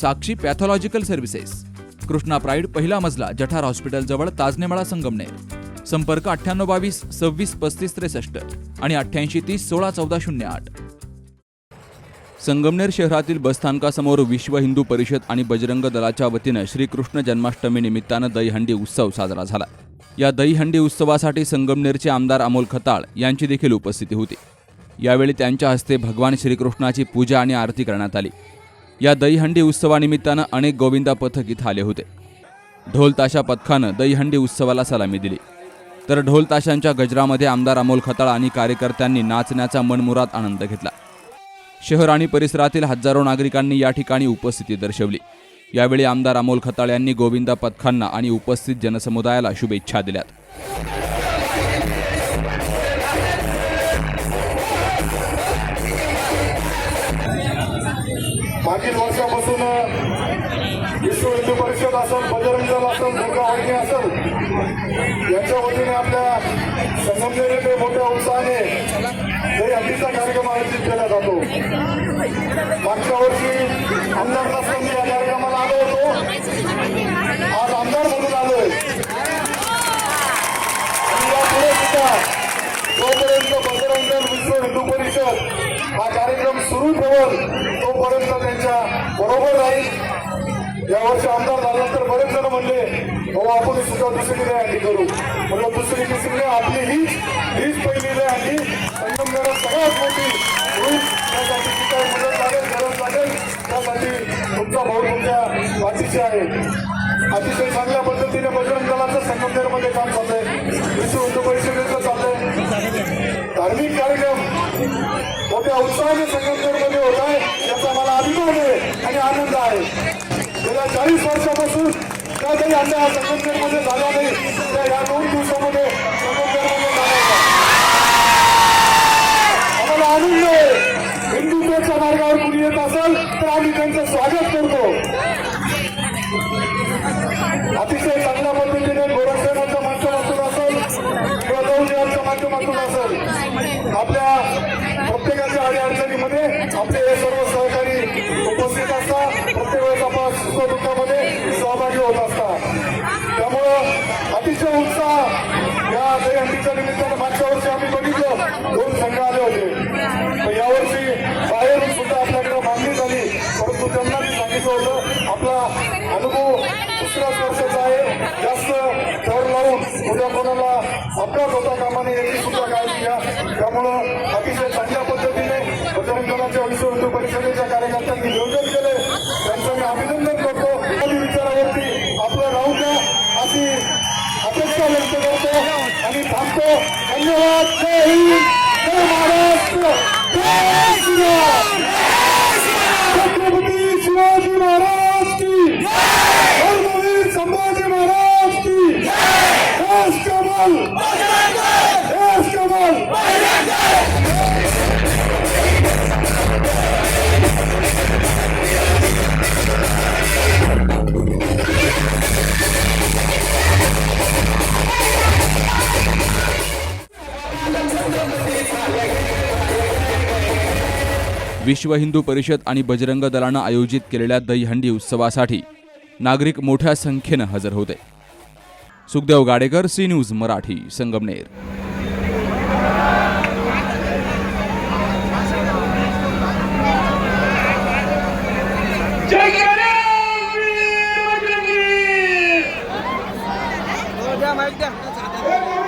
Sakshi pathological services. Krishna pride पहिला मजला जठार हॉस्पिटलजवळ ताजनेमाळा संगमनेर. संपर्क अठ्ठ्याण्णव बावीस सव्वीस पस्तीस त्रेसष्ट आणि अठ्ठ्याऐंशी तीस सोळा चौदा शून्य आठ. संगमनेर शहरातील बसस्थानकासमोर विश्व हिंदू परिषद आणि बजरंग दलाच्या वतीनं श्रीकृष्ण जन्माष्टमी निमित्तानं दहीहंडी उत्सव साजरा झाला. या दहीहंडी उत्सवासाठी संगमनेरचे आमदार अमोल खताळ यांची देखील उपस्थिती होती. यावेळी त्यांच्या हस्ते भगवान श्रीकृष्णाची पूजा आणि आरती करण्यात आली. या दहीहंडी उत्सवानिमित्तानं अनेक गोविंदा पथक इथं आले होते. ढोल ताशा पथकानं दहीहंडी उत्सवाला सलामी दिली. तर ढोल ताशांच्या गजरामध्ये आमदार अमोल खताळ आणि कार्यकर्त्यांनी नाचण्याचा मनमुरात आनंद घेतला. शहर आणि परिसरातील हजारो नागरिकांनी या ठिकाणी उपस्थिती दर्शवली. यावेळी आमदार अमोल खताळ यांनी गोविंदा पथकांना आणि उपस्थित जनसमुदायाला शुभेच्छा दिल्यात. असेल बजरंग दल असेल. दुर्गा वाहिनी असेल वतीने आपल्या समजलेले मोठ्या उत्साहाने हे हल्लीचा कार्यक्रम आयोजित केला जातो. मागच्या वर्षी आमदार नसताना या कार्यक्रमाला आलो होतो. हो आपण सुद्धा दुसरी लय हल्ली करू. म्हणलं दुसरी तिसरी आपली हीच हीच पहिली लय हल्ली संगमनेरात सगळ्यात मोठी त्यासाठी काही मदत लागेल गरज लागेल त्यासाठी तुमचा भाऊ तुमच्या वाटीचे आहे. अतिशय चांगल्या पद्धतीने बजरंग दलाचं संगमनेरमध्ये काम चाललंय विश्व हिंदू परिषदेचं चाललंय धार्मिक कार्यक्रम मोठ्या उत्साहाने संगमनेरमध्ये होत आहे. याचा मला अभिमान आहे आणि आनंद आहे. गेल्या चाळीस वर्षापासून त्या काही आमच्या संगमनेरमध्ये नाही या दोन दिवसामध्ये संगमनेरमध्ये झाल्या आम्हाला आनंद आहे. हिंदुत्वाच्या मार्गावर कुणी येत असेल तर आम्ही त्यांचं स्वागत करतो. अतिशय चांगल्या पद्धतीने गोरक्षणाच्या माध्यमातून असेल किंवा दौर्याच्या माध्यमातून असेल. आपल्या प्रत्येकाच्या अडी अडचणीमध्ये आपले हे सर्व सहकारी उपस्थित असतात. प्रत्येक वेळेस आपण सुखदुःखामध्ये सहभागी होत असतात अतिशय उत्साह. या दहीहंडीच्या निमित्तानं मागच्या वर्षी आम्ही बघितलं. दोन संघ आले होते. यावर्षी बाहेरून सुद्धा आपल्याकडे मागणी झाली. परंतु त्यांना मी सांगितलं होतं आपला अनुभव दुसऱ्याच वर्षाचा आहे. जास्त थर लावून उद्या कोणाला अपघात होता कामाने याची सुद्धा काळजी घ्या. त्यामुळं अतिशय चांगल्या पद्धतीने बजरंग दलाच्या विश्व परिषदेच्या कार्यकर्त्यांनी नियोजन केले त्यांचं मी अभिनंदन करतो आणि विचारावरती आपलं राहू द्या अशी अपेक्षा व्यक्त करतो आणि थांबतो धन्यवाद जय हिंद जय महाराष्ट्र जय श्रीराम छत्रपती शिवाजी महाराज की धर्मवीर संभाजी महाराज की देश विश्व हिंदू परिषद आणि बजरंग दलानं आयोजित केलेल्या दहीहंडी उत्सवासाठी नागरिक मोठ्या संख्येनं हजर होते. Sukhdev Gadekar C news Marathi Sangamner. माहिती